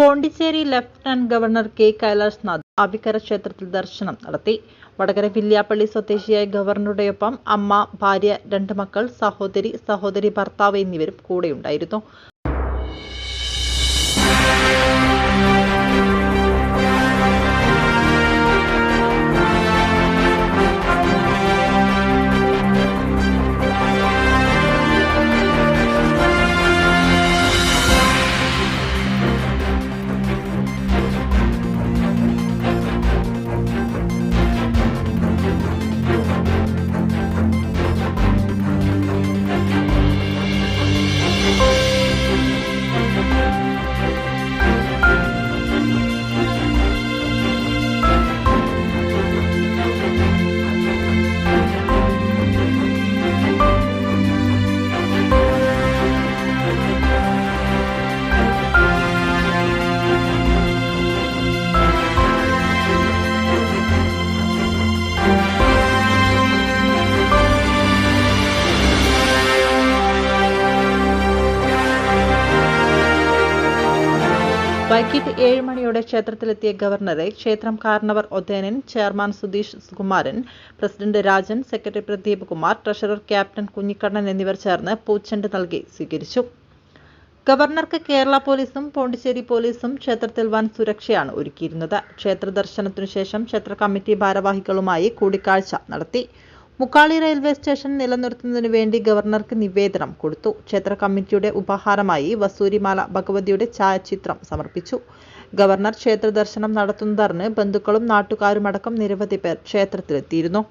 Pondicherry lieutenant governor K Kailashnath Avikkara ക്ഷേത്രത്തിൽ ദർശനം നടത്തി. വടകര വില്യാപ്പള്ളി സ്വദേശിയായ ഗവർണറുടെയൊപ്പം അമ്മ ഭാര്യ രണ്ട് മക്കൾ സഹോദരി സഹോദരി ഭർത്താവ് എന്നിവരും കൂടെയുണ്ടായിരുന്നു. വൈകിട്ട് ഏഴ് മണിയോടെ ക്ഷേത്രത്തിലെത്തിയ ഗവർണറെ ക്ഷേത്രം കാരണവർ Othenan chairman Sudheesh Kumaran president Rajan secretary Pradeep Kumar treasurer captain Kunhikannan എന്നിവർ ചേർന്ന് പൂച്ചെണ്ട് നൽകി സ്വീകരിച്ചു. ഗവർണർക്ക് കേരള പോലീസും പോണ്ടിച്ചേരി പോലീസും ക്ഷേത്രത്തിൽ വൻ സുരക്ഷയാണ് ഒരുക്കിയിരുന്നത്. ക്ഷേത്ര ദർശനത്തിനു ശേഷം ക്ഷേത്ര കമ്മിറ്റി ഭാരവാഹികളുമായി കൂടിക്കാഴ്ച നടത്തി. മുക്കാളി റെയിൽവേ സ്റ്റേഷൻ നിലനിർത്തുന്നതിനു വേണ്ടി ഗവർണർക്ക് നിവേദനം കൊടുത്തു. ക്ഷേത്ര കമ്മിറ്റിയുടെ ഉപഹാരമായി വസൂരിമാല ഭഗവതിയുടെ ഛായാചിത്രം സമർപ്പിച്ചു. ഗവർണർ ക്ഷേത്ര ദർശനം നടത്തുന്നതറിഞ്ഞ് ബന്ധുക്കളും നാട്ടുകാരുമടക്കം നിരവധി പേർ ക്ഷേത്രത്തിലെത്തിയിരുന്നു.